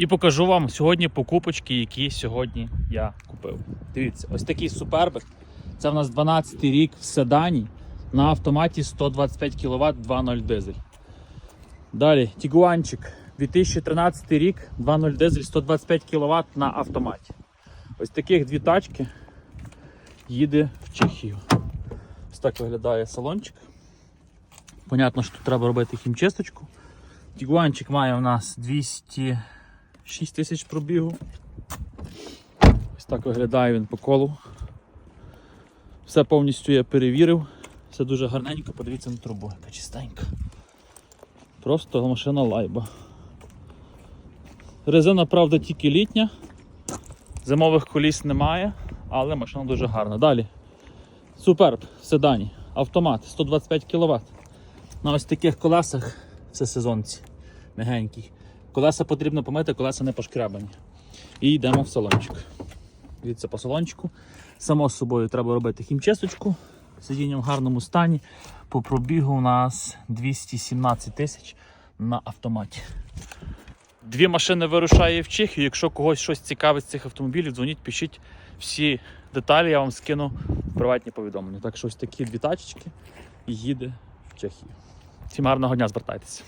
І покажу вам сьогодні покупочки, які сьогодні я купив. Дивіться, ось такий супербик. Це в нас 12 рік в седані на автоматі 125 кВт 2.0 дизель. Далі Тігуанчик 2013 рік 2.0 дизель 125 кВт на автоматі. Ось таких дві тачки їде в Чехію. Ось так виглядає салончик. Понятно, що тут треба робити хімчисточку. Тігуанчик має у нас 206 тисяч пробігу. Ось так виглядає він по колу. Все повністю я перевірив. Все дуже гарненько, подивіться на трубу, яка чистенька. Просто машина лайба. Резина, правда, тільки літня. Зимових коліс немає, але машина дуже гарна. Далі. Суперб седані. Автомат 125 кВт. На ось таких колесах це сезонці. Мягенький. Колеса потрібно помити, колеса не пошкрябані. І йдемо в салончик. Дивіться по салончику. Само собою треба робити хімчисточку. Сидіння в гарному стані. По пробігу у нас 217 тисяч на автоматі. Дві машини вирушає в Чехію. Якщо когось щось цікавить з цих автомобілів, дзвоніть, пишіть всі деталі, я вам скину в приватні повідомлення. Так що ось такі дві тачечки їде в Чехію. Всім гарного дня, звертайтеся.